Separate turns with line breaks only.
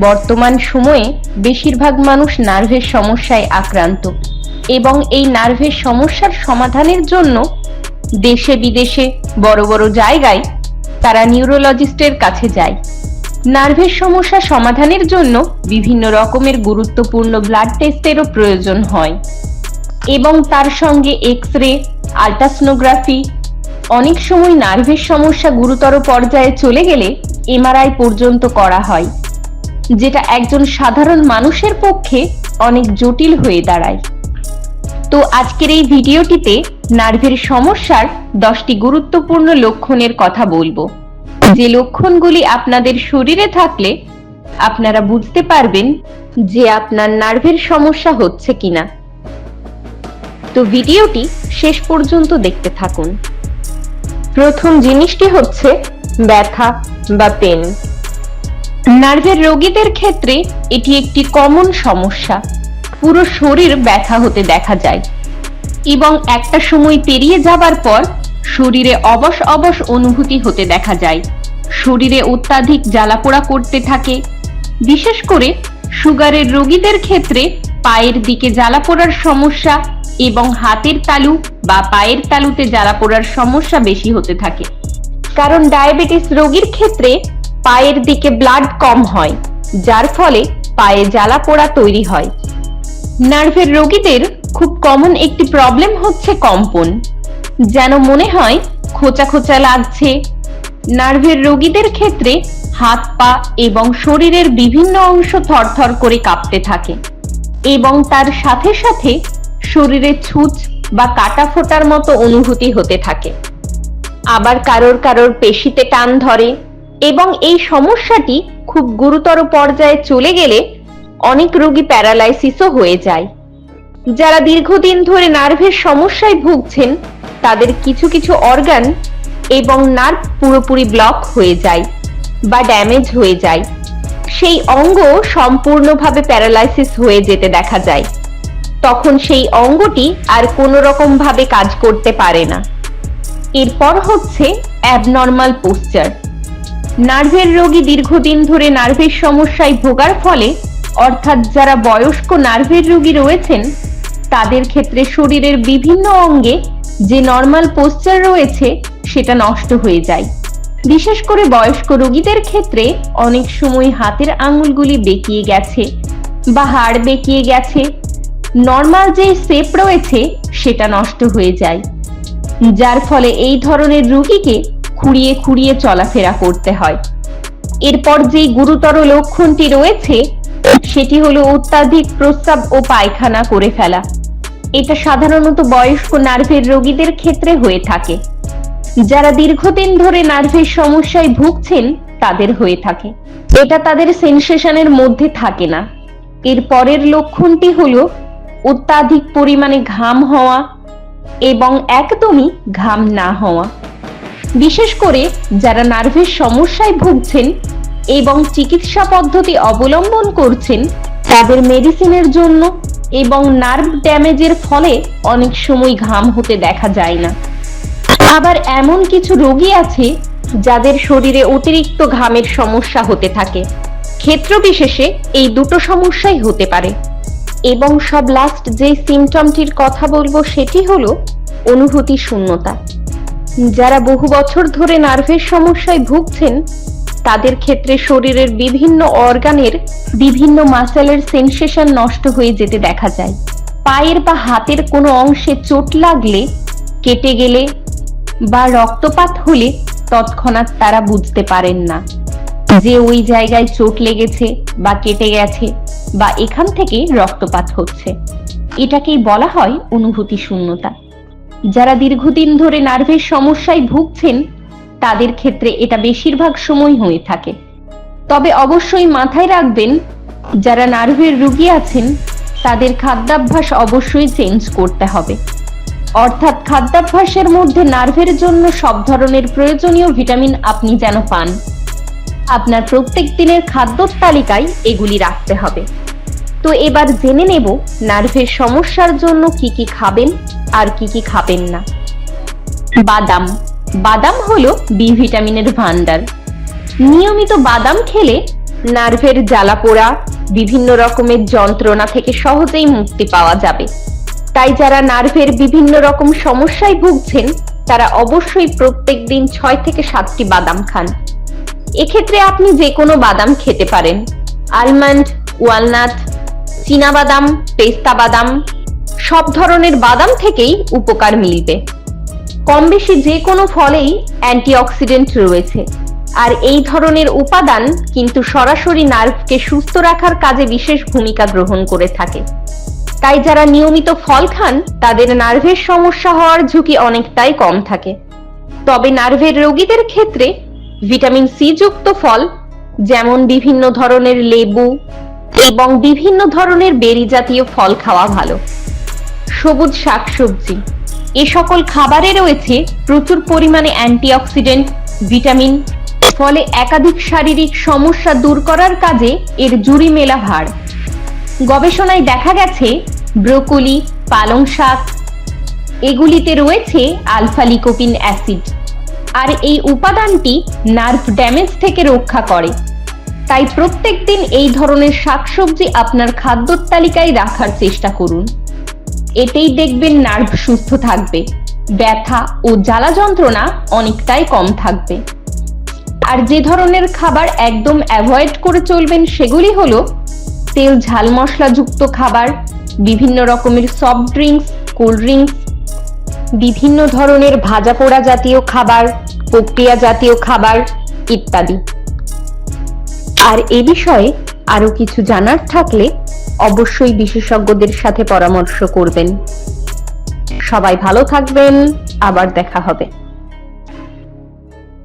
বর্তমান সময়ে বেশিরভাগ মানুষ নার্ভের সমস্যায় আক্রান্ত এবং এই নার্ভের সমস্যার সমাধানের জন্য দেশে বিদেশে বড় বড় জায়গায় তারা নিউরোলজিস্টের কাছে যায়। নার্ভের সমস্যা সমাধানের জন্য বিভিন্ন রকমের গুরুত্বপূর্ণ ব্লাড টেস্টেরও প্রয়োজন হয় এবং তার সঙ্গে এক্স রে আলট্রাসোনোগ্রাফি অনেক সময় নার্ভের সমস্যা গুরুতর পর্যায়ে চলে গেলে এমআরআই পর্যন্ত করা হয়। যেটা একজন সাধারণ মানুষের পক্ষে অনেক জটিল হয়ে দাঁড়ায়। তো আজকের এই ভিডিওটিতে নার্ভের সমস্যার দশটি গুরুত্বপূর্ণ লক্ষণের কথা বলব। যে লক্ষণগুলি আপনাদের শরীরে থাকলে আপনারা বুঝতে পারবেন যে আপনার নার্ভের সমস্যা হচ্ছে কিনা। তো ভিডিওটি শেষ পর্যন্ত দেখতে থাকুন। প্রথম জিনিসটি হচ্ছে ব্যথা বা পেন। নার্ভের রোগীদের ক্ষেত্রে এটি একটি কমন সমস্যা। পুরো শরীর ব্যথা হতে দেখা যায়। এবং একটা সময় পেরিয়ে যাবার পর শরীরে অবশ অবশ অনুভূতি হতে দেখা যায়। শরীরে অত্যাধিক জ্বালাপোড়া করতে থাকে। বিশেষ করে সুগারের রোগীদের ক্ষেত্রে পায়ের দিকে জ্বালাপোড়ার সমস্যা এবং হাতের তালু বা পায়ের তালুতে জ্বালাপোড়ার সমস্যা বেশি হতে থাকে। কারণ ডায়াবেটিস রোগীর ক্ষেত্রে পায়ের দিকে ব্লাড কম হয়, যার ফলে পায়ে জ্বালা পোড়া তৈরি হয়। নার্ভের রোগীদের খুব কমন একটি প্রবলেম হচ্ছে কম্পন, যেন মনে হয় খোঁচা খোঁচা লাগছে। নার্ভের রোগীদের ক্ষেত্রে হাত পা এবং শরীরের বিভিন্ন অংশ থরথর করে কাঁপতে থাকে এবং তার সাথে সাথে শরীরে ছুঁচ বা কাটা ফোটার মতো অনুভূতি হতে থাকে। আবার কারোর কারোর পেশিতে টান ধরে এবং এই সমস্যাটি খুব গুরুতর পর্যায়ে চলে গেলে অনেক রোগী প্যারালাইসিসও হয়ে যায়। যারা দীর্ঘদিন ধরে নার্ভের সমস্যায় ভুগছেন, তাদের কিছু কিছু অর্গান এবং নার্ভ পুরোপুরি ব্লক হয়ে যায় বা ড্যামেজ হয়ে যায়। সেই অঙ্গ সম্পূর্ণভাবে প্যারালাইসিস হয়ে যেতে দেখা যায়। তখন সেই অঙ্গটি আর কোনো রকম ভাবে কাজ করতে পারে না। এরপর হচ্ছে অ্যাবনর্মাল পোস্চার নার্ভের রোগী দীর্ঘদিন ধরে নার্ভের সমস্যায় ভোগার ফলে, অর্থাৎ যারা বয়স্ক নার্ভের রোগী রয়েছেন, তাদের ক্ষেত্রে শরীরের বিভিন্ন অঙ্গে যে নর্মাল পোস্চার রয়েছে, সেটা নষ্ট হয়ে যায়। বিশেষ করে বয়স্ক রোগীদের ক্ষেত্রে অনেক সময় হাতের আঙুলগুলি বেঁকিয়ে গেছে বা হাড় বেঁকিয়ে গেছে। নর্মাল যে শেপ রয়েছে, সেটা নষ্ট হয়ে যায়। যার ফলে এই ধরনের রোগীকে খুঁড়িয়ে খুঁড়িয়ে চলাফেরা করতে হয়। এরপর যেই গুরুতর লক্ষণটি রয়েছে, সেটি হলো অত্যাধিক প্রস্রাব ও পায়খানা করে ফেলা। এটা সাধারণত বয়স্ক নার্ভের রোগীদের ক্ষেত্রে হয়ে থাকে। যারা দীর্ঘদিন ধরে নার্ভের সমস্যায় ভুগছেন, তাদের হয়ে থাকে। এটা তাদের সেন্সেশনের মধ্যে থাকে না। এর পরের লক্ষণটি হলো অত্যাধিক পরিমাণে ঘাম হওয়া এবং একদমই ঘাম না হওয়া। বিশেষ করে যারা নার্ভের সমস্যায় ভুগছেন এবং চিকিৎসা পদ্ধতি অবলম্বন করছেন, তাদের মেডিসিনের জন্য এবং নার্ভ ড্যামেজের ফলে অনেক সময় ঘাম হতে দেখা যায় না। আবার এমন কিছু রোগী আছে যাদের শরীরে অতিরিক্ত ঘামের সমস্যা হতে থাকে। ক্ষেত্র বিশেষে এই দুটো সমস্যাই হতে পারে। এবং সব লাস্ট যে সিমটমটির কথা বলব সেটি হলো অনুভূতি শূন্যতা। যারা বহু বছর ধরে নার্ভের সমস্যায় ভুগছেন, তাদের ক্ষেত্রে শরীরের বিভিন্ন অর্গানের বিভিন্ন মাসেলের সেন্সেশন নষ্ট হয়ে যেতে দেখা যায়। পায়ের বা হাতের কোনো অংশে চোট লাগলে, কেটে গেলে বা রক্তপাত হলে তৎক্ষণাৎ তারা বুঝতে পারেন না যে ওই জায়গায় চোট লেগেছে বা কেটে গেছে বা এখান থেকে রক্তপাত হচ্ছে। এটাকেই বলা হয় অনুভূতি শূন্যতা। যারা দীর্ঘদিন ধরে নার্ভের সমস্যায় ভুগছেন, তাদের ক্ষেত্রে এটা বেশিরভাগ সময় হয়ে থাকে। তবে অবশ্যই মাথায় রাখবেন, যারা নার্ভের রুগী আছেন, তাদের খাদ্যাভ্যাস অবশ্যই চেঞ্জ করতে হবে। অর্থাৎ খাদ্যাভ্যাসের মধ্যে নার্ভের জন্য সব ধরনের প্রয়োজনীয় ভিটামিন আপনি যেন পান। আপনার প্রত্যেক দিনের খাদ্য তালিকায় এগুলি রাখতে হবে। তো এবার জেনে নেব নার্ভের সমস্যার জন্য কি কি খাবেন আর কি কি খাবেন না। বাদাম। বাদাম হলো বি ভিটামিনের ভান্ডার নিয়মিত বাদাম খেলে নার্ভের জ্বালা পোড়া বিভিন্ন রকমের যন্ত্রণা থেকে সহজেই মুক্তি পাওয়া যাবে। তাই যারা নার্ভের বিভিন্ন রকম সমস্যায় ভুগছেন, তারা অবশ্যই প্রত্যেক দিন ছয় থেকে সাতটি বাদাম খান। এক্ষেত্রে আপনি যে কোনো বাদাম খেতে পারেন। আলমন্ড, ওয়ালনাট বাদাম পেস্তা বাদাম, সব ধরনের বাদাম থেকেই উপকার মিলবে। কম বেশি যে কোনো ফলেই অ্যান্টিঅক্সিডেন্ট রয়েছে। আর এই ধরনের উপাদান কিন্তু সরাসরি নার্ভকে সুস্থ রাখার কাজে বিশেষ ভূমিকা গ্রহণ করে থাকে। তাই যারা নিয়মিত ফল খান, তাদের নার্ভের সমস্যা হওয়ার ঝুঁকি অনেকটাই কম থাকে। তবে নার্ভের রোগীদের ক্ষেত্রে ভিটামিন সি যুক্ত ফল, যেমন বিভিন্ন ধরনের লেবু এবং বিভিন্ন ধরনের বেরি জাতীয় ফল খাওয়া ভালো। সবুজ শাকসবজি। এ সকল খাবারে রয়েছে প্রচুর পরিমাণে অ্যান্টিঅক্সিডেন্ট, ভিটামিন। ফলে একাধিক শারীরিক সমস্যা দূর করার কাজে এর জুড়ি মেলা ভার। গবেষণায় দেখা গেছে, ব্রোকলি, পালং শাক, এগুলিতে রয়েছে আলফা লিকোপিন অ্যাসিড। আর এই উপাদানটি নার্ভ ড্যামেজ থেকে রক্ষা করে। তাই প্রত্যেক দিন এই ধরনের শাকসবজি আপনার খাদ্যর তালিকায় রাখার চেষ্টা করুন। এতেই দেখবেন নার্ভ সুস্থ থাকবে, ব্যথা ও জ্বালা যন্ত্রণা অনেকটাই কম থাকবে। আর যে ধরনের খাবার একদম অ্যাভয়েড করে চলবেন সেগুলি হলো তেল ঝাল মশলাযুক্ত খাবার, বিভিন্ন রকমের সফট ড্রিঙ্কস, কোল্ড ড্রিঙ্কস, বিভিন্ন ধরনের ভাজা পোড়া জাতীয় খাবার প্রক্রিয়া জাতীয় খাবার ইত্যাদি। আর এ বিষয়ে আরও কিছু জানার থাকলে অবশ্যই বিশেষজ্ঞদের সাথে পরামর্শ করবেন। সবাই ভালো থাকবেন, আবার দেখা হবে।